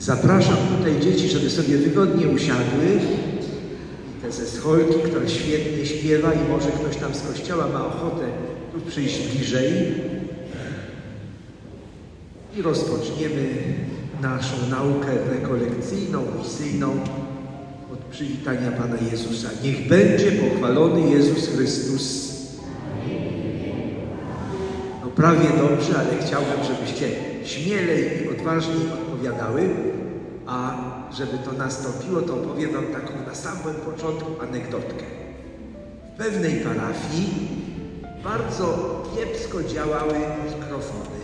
Zapraszam tutaj dzieci, żeby sobie wygodnie usiadły. I te ze scholki, która świetnie śpiewa i może ktoś tam z kościoła ma ochotę tu przyjść bliżej. I rozpoczniemy naszą naukę rekolekcyjną, misyjną od przywitania Pana Jezusa. Niech będzie pochwalony Jezus Chrystus. No prawie dobrze, ale chciałbym, żebyście śmielej i odważniej odpowiadały, a żeby to nastąpiło, to opowiem Wam taką na samym początku anegdotkę. W pewnej parafii bardzo kiepsko działały mikrofony,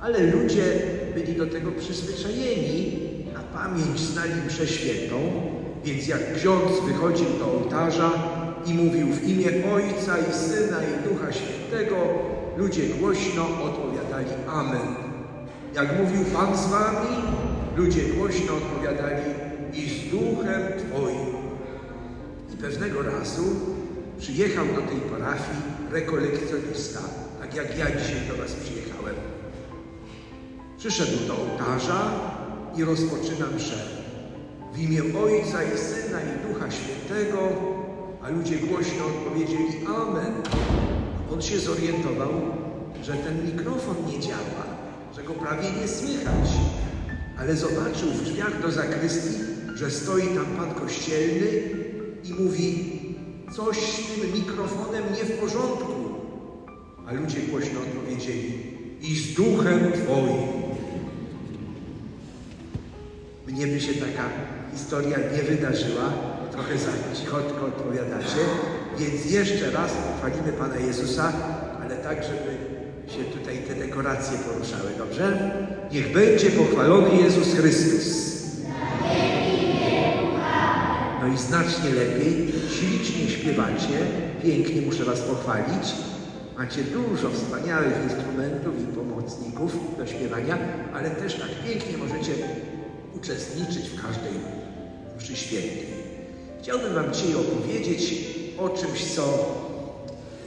ale ludzie byli do tego przyzwyczajeni, na pamięć znali mszę więc jak ksiądz wychodził do ołtarza i mówił w imię Ojca i Syna i Ducha Świętego, ludzie głośno odpowiadali Amen. Jak mówił Pan z wami, ludzie głośno odpowiadali i z Duchem Twoim. I pewnego razu przyjechał do tej parafii rekolekcjonista, tak jak ja dzisiaj do Was przyjechałem. Przyszedł do ołtarza i rozpoczyna mszę. W imię Ojca i Syna i Ducha Świętego, a ludzie głośno odpowiedzieli Amen. On się zorientował, że ten mikrofon nie działa, że go prawie nie słychać, ale zobaczył w drzwiach do zakrystii, że stoi tam pan kościelny i mówi coś z tym mikrofonem nie w porządku. A ludzie głośno odpowiedzieli i z duchem Twoim. Mnie by się taka historia nie wydarzyła, trochę za cichotko odpowiadacie, więc jeszcze raz chwalimy Pana Jezusa, ale tak, żeby się tutaj te dekoracje poruszały, dobrze? Niech będzie pochwalony Jezus Chrystus. No i znacznie lepiej, ślicznie śpiewacie, pięknie muszę Was pochwalić. Macie dużo wspaniałych instrumentów i pomocników do śpiewania, ale też tak pięknie możecie uczestniczyć w każdej mszy świętej. Chciałbym Wam dzisiaj opowiedzieć o czymś, co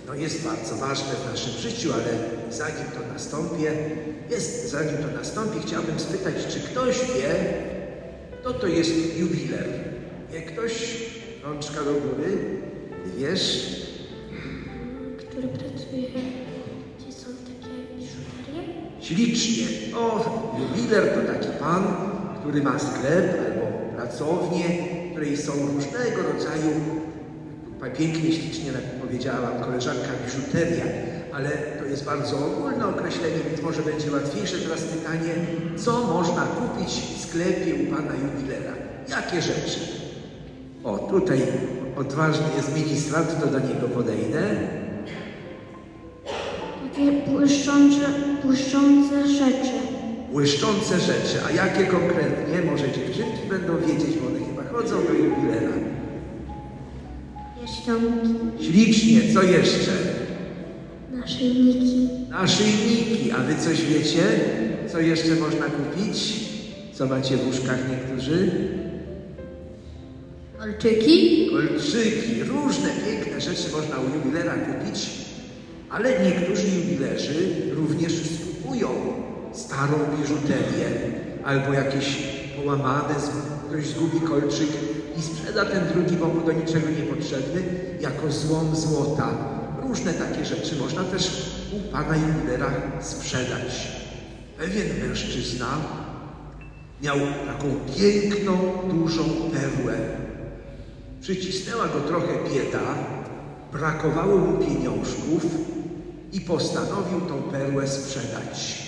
no jest bardzo ważne w naszym życiu, ale zanim to nastąpi, jest, zanim to nastąpi, chciałbym spytać, czy ktoś wie, kto to jest jubiler? Wie ktoś? Rączka do góry. Wiesz? który pracuje, gdzie są takie biżuterie. Ślicznie. O, jubiler to taki pan, który ma sklep albo pracownię, w której są różnego rodzaju, tu pięknie, ślicznie jak powiedziała koleżanka, biżuteria, ale to jest bardzo ogólne określenie, więc może będzie łatwiejsze teraz pytanie, co można kupić w sklepie u pana jubilera? Jakie rzeczy? O, tutaj odważny jest ministrant, to do niego podejdę. Takie błyszczące, błyszczące rzeczy. Błyszczące rzeczy. A jakie konkretnie? Może dziewczynki będą wiedzieć, bo one chyba chodzą do jubilera. Pierścionki, Ślicznie, co jeszcze? Naszyjniki, Naszyjniki. A wy coś wiecie? Co jeszcze można kupić? Co macie w łóżkach niektórzy? kolczyki, Kolczyki. Różne piękne rzeczy można u jubilera kupić, ale niektórzy jubilerzy również skupują starą biżuterię albo jakieś połamane, ktoś zgubi kolczyk i sprzeda ten drugi, bo mu do niczego niepotrzebny, jako złom złota. Różne takie rzeczy można też u pana jubilera sprzedać. Pewien mężczyzna miał taką piękną, dużą perłę. Przycisnęła go trochę bieda, brakowało mu pieniążków i postanowił tą perłę sprzedać.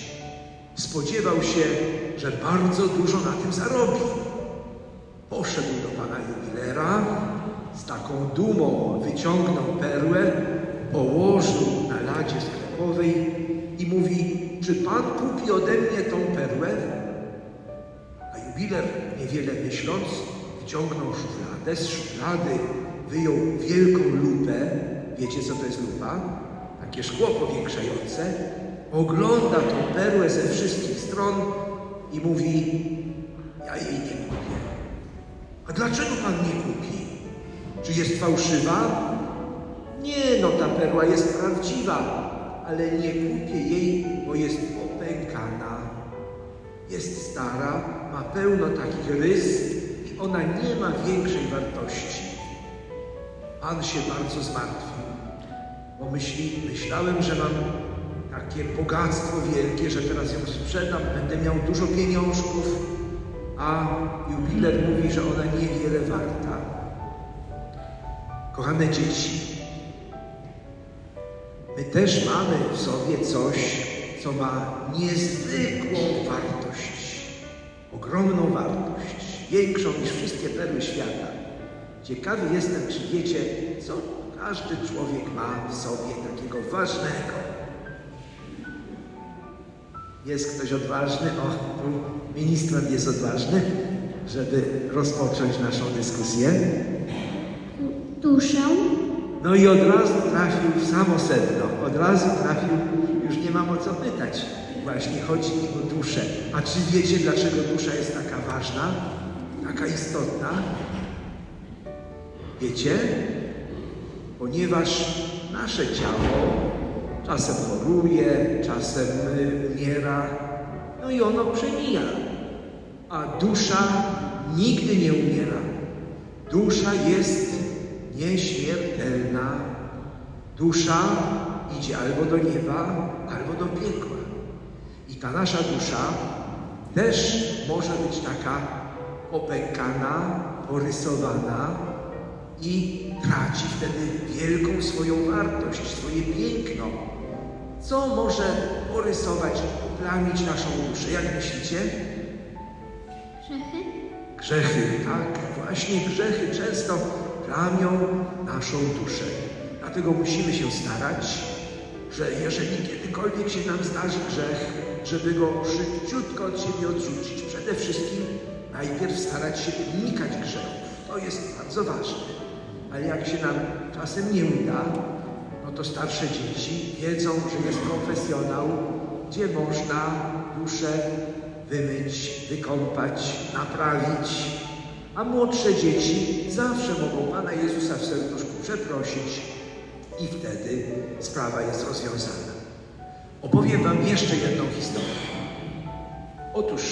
Spodziewał się, że bardzo dużo na tym zarobi. Poszedł do pana jubilera, z taką dumą wyciągnął perłę, położył na ladzie sklepowej i mówi, czy pan kupi ode mnie tą perłę? A jubiler, niewiele myśląc, wyciągnął szufladę. Z szuflady wyjął wielką lupę. Wiecie, co to jest lupa? Takie szkło powiększające. Ogląda tą perłę ze wszystkich stron i mówi, ja jej nie kupię. A dlaczego pan nie kupi? Czy jest fałszywa? Nie, no ta perła jest prawdziwa, ale nie kupię jej, bo jest opękana. jest stara, ma pełno takich rys i ona nie ma większej wartości. Pan się bardzo zmartwił, bo myśli, myślałem, że mam takie bogactwo wielkie, że teraz ją sprzedam, będę miał dużo pieniążków, a jubiler mówi, że ona niewiele warta. Kochane dzieci, my też mamy w sobie coś, co ma niezwykłą wartość, ogromną wartość, większą niż wszystkie perły świata. Ciekawy jestem, czy wiecie, co każdy człowiek ma w sobie takiego ważnego. Jest ktoś odważny? O, tu ministrant jest odważny, żeby rozpocząć naszą dyskusję. Duszę. No i od razu trafił w samo sedno. Od razu trafił, już nie mam o co pytać. Właśnie chodzi mi o duszę. A czy wiecie, dlaczego dusza jest taka ważna, taka istotna? Wiecie? Ponieważ nasze ciało czasem choruje, czasem umiera, no i ono przemija. A dusza nigdy nie umiera. Dusza jest nieśmiertelna. Dusza idzie albo do nieba, albo do piekła. I ta nasza dusza też może być taka popękana, porysowana i traci wtedy wielką swoją wartość, swoje piękno. Co może porysować, poplamić naszą duszę? Jak myślicie? Grzechy. Grzechy, tak, właśnie grzechy często plamią naszą duszę. Dlatego musimy się starać, że jeżeli kiedykolwiek się nam zdarzy grzech, żeby go szybciutko od siebie odrzucić. Przede wszystkim najpierw starać się unikać grzechów. To jest bardzo ważne. Ale jak się nam czasem nie uda, no to starsze dzieci wiedzą, że jest konfesjonał, gdzie można duszę wymyć, wykąpać, naprawić. A młodsze dzieci zawsze mogą Pana Jezusa w serduszku przeprosić i wtedy sprawa jest rozwiązana. Opowiem Wam jeszcze jedną historię. Otóż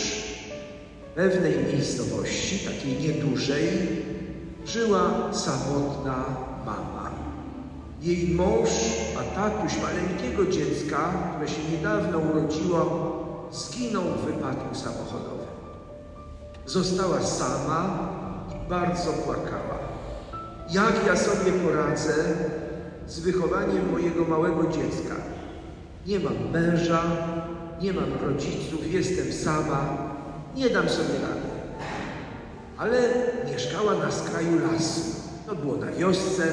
w pewnej miejscowości, takiej niedużej, żyła samotna mama. Jej mąż, a tatuś maleńkiego dziecka, które się niedawno urodziło, zginął w wypadku samochodowym. Została sama i bardzo płakała. Jak ja sobie poradzę z wychowaniem mojego małego dziecka? Nie mam męża, nie mam rodziców, jestem sama, nie dam sobie rady. Ale mieszkała na skraju lasu. To było na wiosce.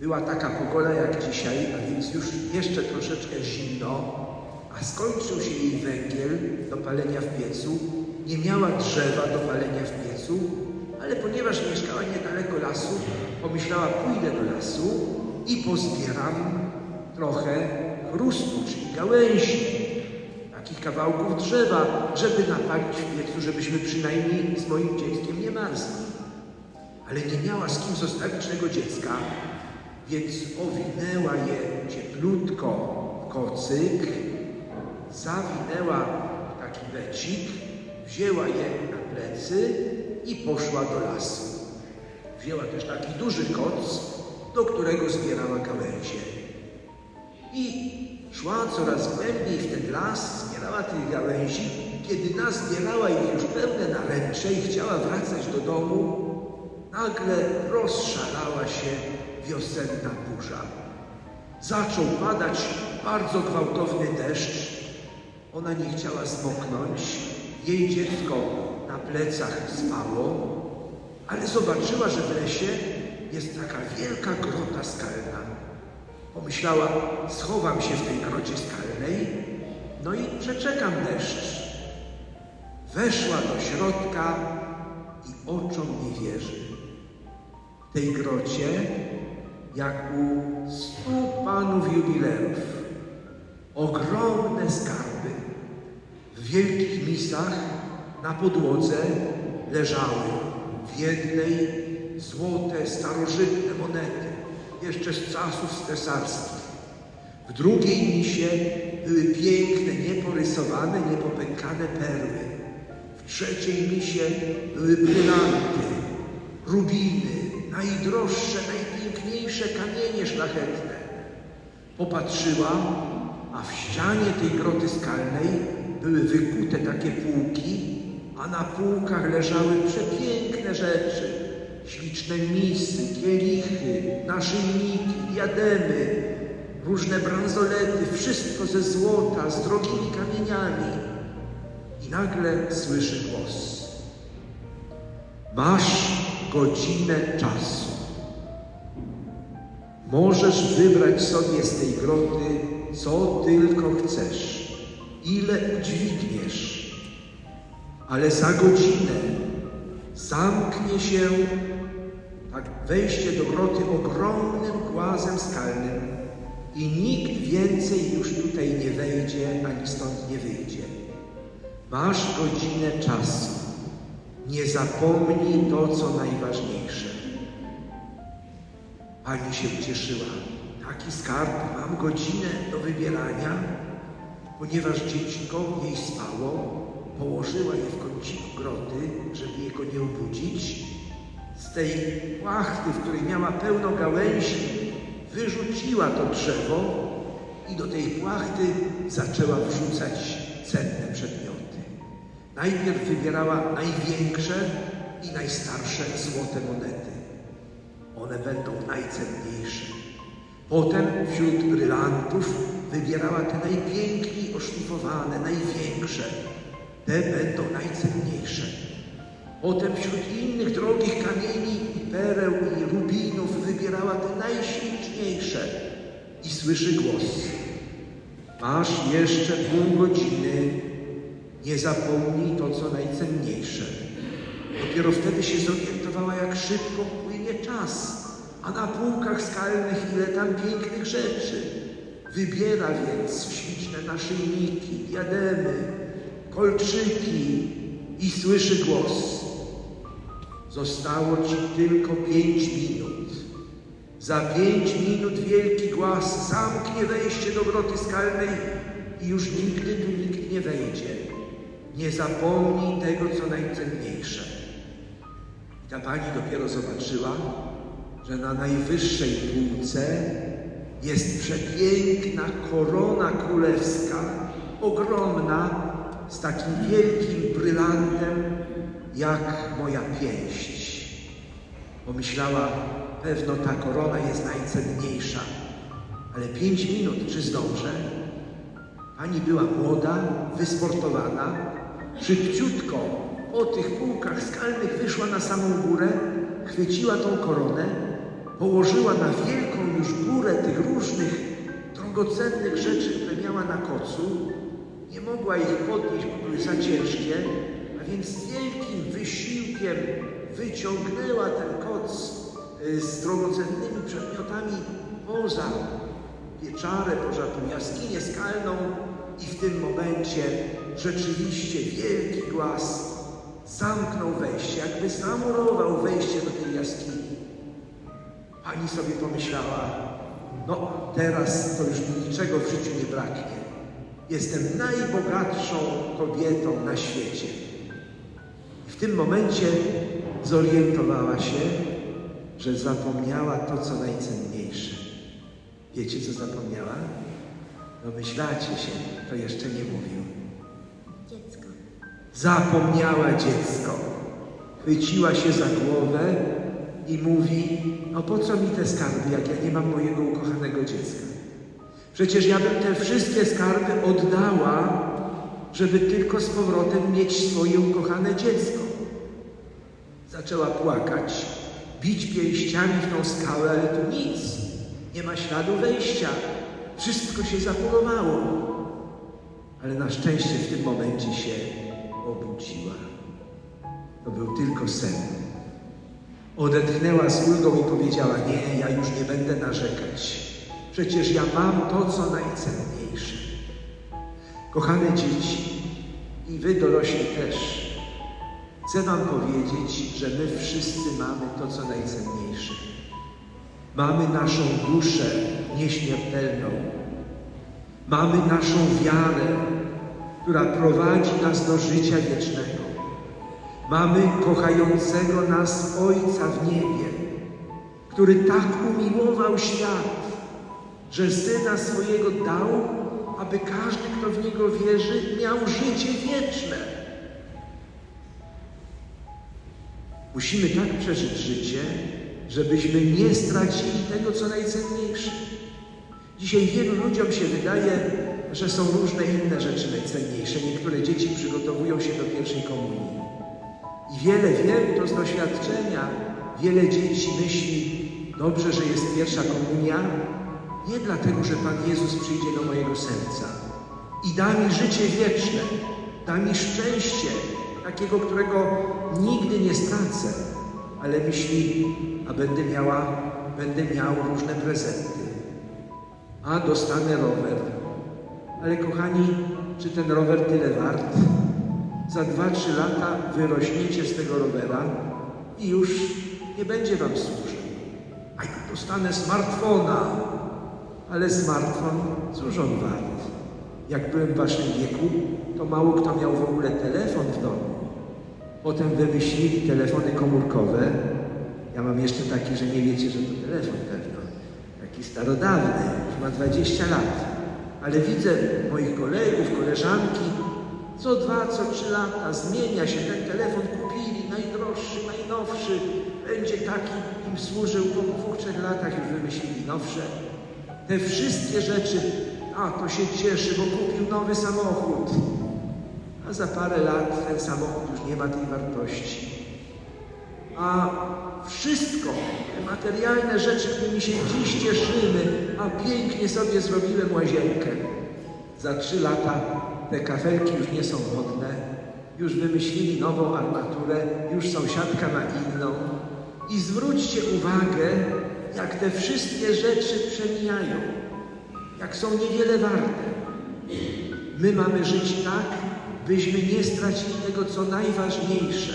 Była taka pogoda jak dzisiaj, a więc już jeszcze troszeczkę zimno, a skończył się jej węgiel do palenia w piecu. Nie miała drzewa do palenia w piecu, ale ponieważ mieszkała niedaleko lasu, pomyślała, pójdę do lasu i pozbieram trochę chrustu, czyli gałęzi, takich kawałków drzewa, żeby napalić w piecu, żebyśmy przynajmniej z moim dzieckiem nie marzli. Ale nie miała z kim zostawić tego dziecka, więc owinęła je cieplutko w kocyk, zawinęła taki becik, wzięła je na plecy i poszła do lasu. Wzięła też taki duży koc, do którego zbierała gałęzie. I szła coraz głębiej w ten las, zbierała tych gałęzi. Kiedy nazbierała ich już pełne naręcze i chciała wracać do domu, nagle rozszalała się wiosenna burza. Zaczął padać bardzo gwałtowny deszcz. Ona nie chciała zmoknąć. Jej dziecko na plecach spało, ale zobaczyła, że w lesie jest taka wielka grota skalna. Pomyślała, schowam się w tej grocie skalnej, no i przeczekam deszcz. Weszła do środka i oczom nie wierzy. W tej grocie, jak u stu panów jubilerów, ogromne skarby w wielkich misach na podłodze leżały w jednej złote, starożytne monety, jeszcze z czasów cesarskich. W drugiej misie były piękne, nieporysowane, niepopękane perły. W trzeciej misie były brylanty, rubiny, najdroższe, najpiękniejsze kamienie szlachetne. Popatrzyła, a w ścianie tej groty skalnej były wykute takie półki, a na półkach leżały przepiękne rzeczy. Śliczne misy, kielichy, naszyjniki, diademy, różne bransolety, wszystko ze złota, z drogimi kamieniami. I nagle słyszy głos. Masz godzinę czasu. Możesz wybrać sobie z tej groty, co tylko chcesz, ile udźwigniesz. Ale za godzinę zamknie się tak wejście do groty ogromnym głazem skalnym i nikt więcej już tutaj nie wejdzie ani stąd nie wyjdzie. Masz godzinę czasu. Nie zapomnij to, co najważniejsze. Pani się ucieszyła. Taki skarb, mam godzinę do wybierania, ponieważ dziecko jej spało, położyła je w kąciku groty, żeby jego nie obudzić. Z tej płachty, w której miała pełno gałęzi, wyrzuciła to drzewo i do tej płachty zaczęła wrzucać cenne przedmioty. Najpierw wybierała największe i najstarsze złote monety. One będą najcenniejsze. Potem wśród brylantów wybierała te najpiękniej oszlifowane, największe. Te będą najcenniejsze. Potem wśród innych drogich kamieni i pereł i rubinów wybierała te najśliczniejsze. I słyszy głos. Masz jeszcze pół godziny. Nie zapomnij to, co najcenniejsze. Dopiero wtedy się zorientowała, jak szybko płynie czas, a na półkach skalnych ile tam pięknych rzeczy. Wybiera więc śliczne naszyjniki, diademy, kolczyki i słyszy głos. Zostało ci tylko pięć minut. Za pięć minut wielki głaz zamknie wejście do groty skalnej i już nigdy tu nikt nie wejdzie. Nie zapomnij tego, co najcenniejsze. I ta pani dopiero zobaczyła, że na najwyższej półce jest przepiękna korona królewska, ogromna, z takim wielkim brylantem, jak moja pięść. Pomyślała, pewno ta korona jest najcenniejsza, ale pięć minut, czy zdążę? Pani była młoda, wysportowana, szybciutko po tych półkach skalnych wyszła na samą górę, chwyciła tą koronę, położyła na wielką już górę tych różnych drogocennych rzeczy, które miała na kocu. Nie mogła ich podnieść, bo były za ciężkie, a więc z wielkim wysiłkiem wyciągnęła ten koc y, z drogocennymi przedmiotami poza pieczarę, poza tą jaskinię skalną i w tym momencie rzeczywiście wielki głaz zamknął wejście, jakby zamurował wejście do tej jaskini. Pani sobie pomyślała, no teraz to już mi niczego w życiu nie braknie. Jestem najbogatszą kobietą na świecie. I w tym momencie zorientowała się, że zapomniała to, co najcenniejsze. Wiecie, co zapomniała? Domyślacie się, to jeszcze nie mówił. Dziecko. Zapomniała dziecko. Chwyciła się za głowę i mówi: No po co mi te skarby, jak ja nie mam mojego ukochanego dziecka? Przecież ja bym te wszystkie skarby oddała, żeby tylko z powrotem mieć swoje ukochane dziecko. Zaczęła płakać, bić pięściami w tą skałę, ale tu nic. Nie ma śladu wejścia. Wszystko się zamurowało. Ale na szczęście w tym momencie się obudziła. To był tylko sen. Odetchnęła z ulgą i powiedziała: Nie, ja już nie będę narzekać. Przecież ja mam to, co najcenniejsze. Kochane dzieci, i wy dorośli też, chcę Wam powiedzieć, że my wszyscy mamy to, co najcenniejsze. Mamy naszą duszę nieśmiertelną. Mamy naszą wiarę, która prowadzi nas do życia wiecznego. Mamy kochającego nas Ojca w niebie, który tak umiłował świat, że Syna swojego dał, aby każdy, kto w Niego wierzy, miał życie wieczne. Musimy tak przeżyć życie, żebyśmy nie stracili tego, co najcenniejsze. Dzisiaj wielu ludziom się wydaje, że są różne inne rzeczy najcenniejsze. Niektóre dzieci przygotowują się do pierwszej komunii. I wiele wiem to z doświadczenia. Wiele dzieci myśli, dobrze, że jest pierwsza komunia, nie dlatego, że Pan Jezus przyjdzie do mojego serca i da mi życie wieczne, da mi szczęście, takiego, którego nigdy nie stracę, ale myśli, a będę miała, będę miał różne prezenty, a dostanę rower. Ale kochani, czy ten rower tyle wart? Za 2-3 lata wyrośniecie z tego rowera i już nie będzie wam służył. A ja dostanę smartfona, ale smartfon, cóż on wart? Jak byłem w waszym wieku, to mało kto miał w ogóle telefon w domu. Potem wymyślili telefony komórkowe. Ja mam jeszcze taki, że nie wiecie, że to telefon pewno. Taki starodawny, już ma 20 lat. Ale widzę moich kolegów, koleżanki, co dwa, co trzy lata zmienia się ten telefon, kupili najdroższy, najnowszy, będzie taki, im służył po dwóch, trzech latach już wymyślili nowsze. Te wszystkie rzeczy, a to się cieszy, bo kupił nowy samochód. A za parę lat ten samochód już nie ma tej wartości. A wszystko, te materialne rzeczy, którymi się dziś cieszymy, a pięknie sobie zrobiłem łazienkę. Za trzy lata te kafelki już nie są modne, już wymyślili nową armaturę, już sąsiadka ma inną. I zwróćcie uwagę, jak te wszystkie rzeczy przemijają, jak są niewiele warte. My mamy żyć tak, byśmy nie stracili tego, co najważniejsze.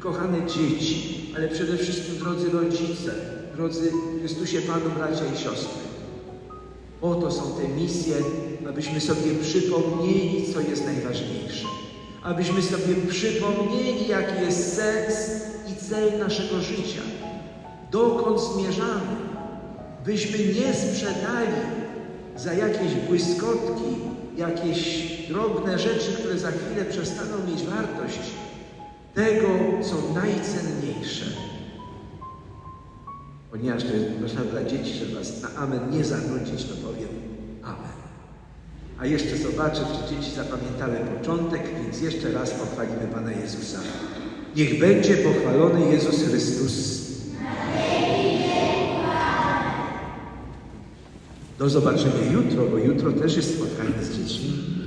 Kochane dzieci, ale przede wszystkim drodzy rodzice, drodzy Chrystusie Panu bracia i siostry. Oto są te misje, abyśmy sobie przypomnieli, co jest najważniejsze. Abyśmy sobie przypomnieli, jaki jest sens i cel naszego życia. Dokąd zmierzamy. Byśmy nie sprzedali za jakieś błyskotki, jakieś drobne rzeczy, które za chwilę przestaną mieć wartość, tego, co najcenniejsze. Ponieważ to jest proszę dla dzieci, żeby was na amen nie zanudzić, to powiem amen. A jeszcze zobaczę, czy dzieci zapamiętały początek, więc jeszcze raz pochwalimy Pana Jezusa. Niech będzie pochwalony Jezus Chrystus. Do zobaczenia jutro, bo jutro też jest spotkanie z dziećmi.